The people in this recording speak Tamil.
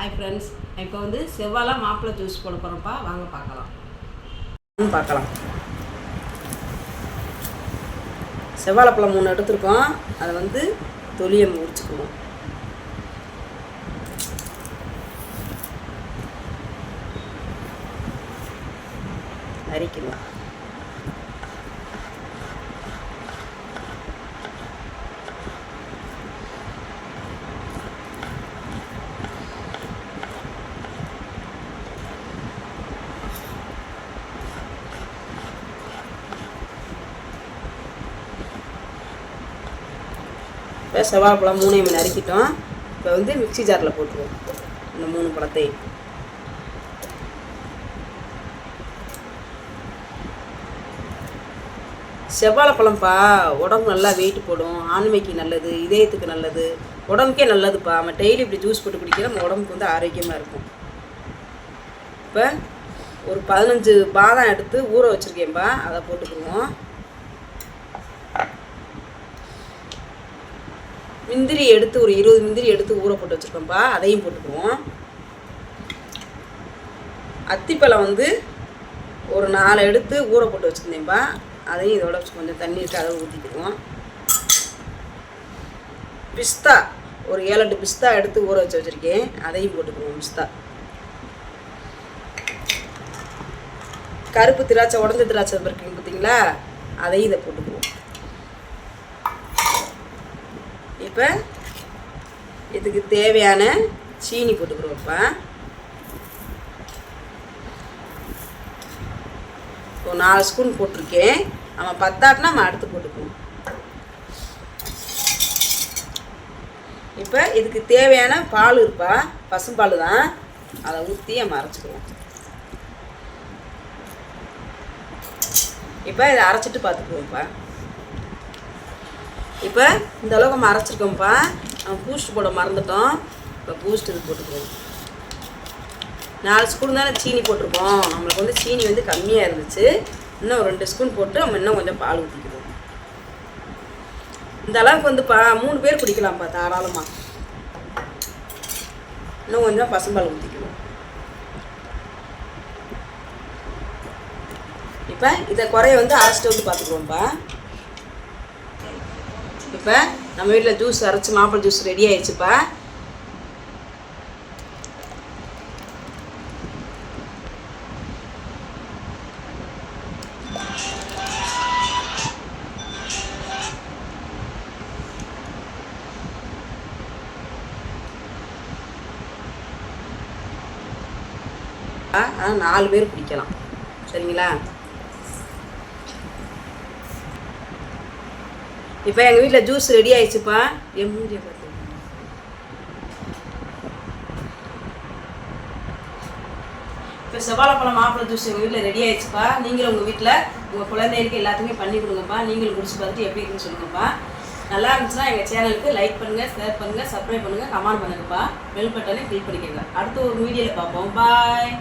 ஹாய் ஃப்ரெண்ட்ஸ் இப்போ வந்து செவ்வாழை மாப்பிள்ளை ஜூஸ் போட போகிறோம்ப்பா வாங்க பார்க்கலாம். பார்க்கலாம். செவ்வாழைப்பழம் மூணு எடுத்துருக்கோம். அதை வந்து தொலியை முடிச்சுக்குவோம் அரிக்கலாம் இப்போ செவ்வாழைப்பழம் மூணையும் நறுக்கிட்டோம். இப்போ வந்து மிக்ஸி ஜாரில் போட்டுருவோம். இந்த மூணு பழத்தையும். செவ்வாழைப்பழம்ப்பா உடம்பு நல்லா வெயிட் போடும். ஆண்மைக்கு நல்லது இதயத்துக்கு நல்லது. உடம்புக்கே நல்லதுப்பா. நம்ம டெய்லி இப்படி ஜூஸ் போட்டு குடிக்கிற நம்ம உடம்புக்கு வந்து ஆரோக்கியமாக இருக்கும். இப்போ ஒரு பதினஞ்சு பாதாம் எடுத்து ஊற வச்சுருக்கேன்ப்பா அதை போட்டுக்குவோம். முந்திரி எடுத்து ஒரு இருபது முந்திரி எடுத்து ஊற போட்டு வச்சுருக்கோம்ப்பா அதையும் போட்டுக்குவோம். அத்திப்பழம் வந்து ஒரு நாலு எடுத்து ஊற போட்டு வச்சுருந்தேன்ப்பா அதையும் இதோட கொஞ்சம் தண்ணி இருக்கு அதை ஊற்றிக்குவோம் பிஸ்தா ஒரு ஏழு எட்டு பிஸ்தா எடுத்து ஊற வச்சு வச்சுருக்கேன் அதையும் போட்டுக்குவோம் பிஸ்தா. கருப்பு திராட்சை உடஞ்ச திராட்சை இருக்குங்க பார்த்தீங்களா அதையும் இதை போட்டுக்குவோம். இப்போ இதுக்கு தேவையான சீனி போட்டுக்கிறோம்ப்பா இப்போ. நாலு ஸ்பூன் போட்டிருக்கேன். நம்ம பத்தாட்டினா நம்ம அடுத்து போட்டுக்குவோம். இப்போ இதுக்கு தேவையான பால் இருப்பா. பசும்பால் தான். அதை ஊற்றி நம்ம அரைச்சிக்குவோம் இப்போ இதை அரைச்சிட்டு பார்த்துக்குவோம்ப்பா இப்போ இந்த அளவுக்கு நம்ம அரைச்சிருக்கோம்ப்பா. நம்ம பூஸ்ட் போட மறந்துட்டோம். இப்போ பூஸ்ட் இது போட்டுக்குவோம். நாலு ஸ்பூன் தானே சீனி போட்டிருக்கோம். நம்மளுக்கு வந்து சீனி வந்து கம்மியாக இருந்துச்சு. இன்னும் ரெண்டு ஸ்பூன் போட்டு நம்ம இன்னும் கொஞ்சம் பால் ஊற்றிக்கிடுவோம் இந்த அளவுக்கு வந்து பா மூணு பேர் குடிக்கலாம்ப்பா தாராளமாக இன்னும் கொஞ்சம் பசும்பால் ஊற்றிக்குவோம் இப்போ இதை குறைய வந்து அரைச்சிட்டு வந்து பார்த்துக்குவோம்ப்பா இப்போ நம்ம வீட்டில் ஜூஸ் அரைச்சி மாப்பிள ஜூஸ் ரெடி ஆயிடுச்சுப்பா ஆனால் நாலு பேர் குடிக்கலாம். சரிங்களா? இப்போ எங்கள் வீட்டில் ஜூஸ் ரெடி ஆயிடுச்சுப்பா. என் மூஞ்சியை பார்த்து இப்போ செவ்வாழைப்பழம் மாப்பிள ஜூஸ் எங்கள் வீட்டில் ரெடி ஆயிடுச்சுப்பா. நீங்களும் உங்கள் வீட்டில் உங்கள் குழந்தைகளுக்கு எல்லாத்துக்குமே பண்ணி கொடுங்கப்பா. நீங்களும் குடிச்சு பார்த்துட்டு எப்படி இருக்குன்னு சொல்லுங்கப்பா. நல்லா இருந்துச்சுன்னா எங்கள் சேனலுக்கு லைக் பண்ணுங்கள் ஷேர் பண்ணுங்கள் சப்ஸ்கிரைப் பண்ணுங்கள் கமெண்ட் பண்ணுங்கப்பா. பெல் பட்டனை கிளிக் பண்ணிக்கோங்க. அடுத்த ஒரு வீடியோவில் பார்ப்போம். பாய்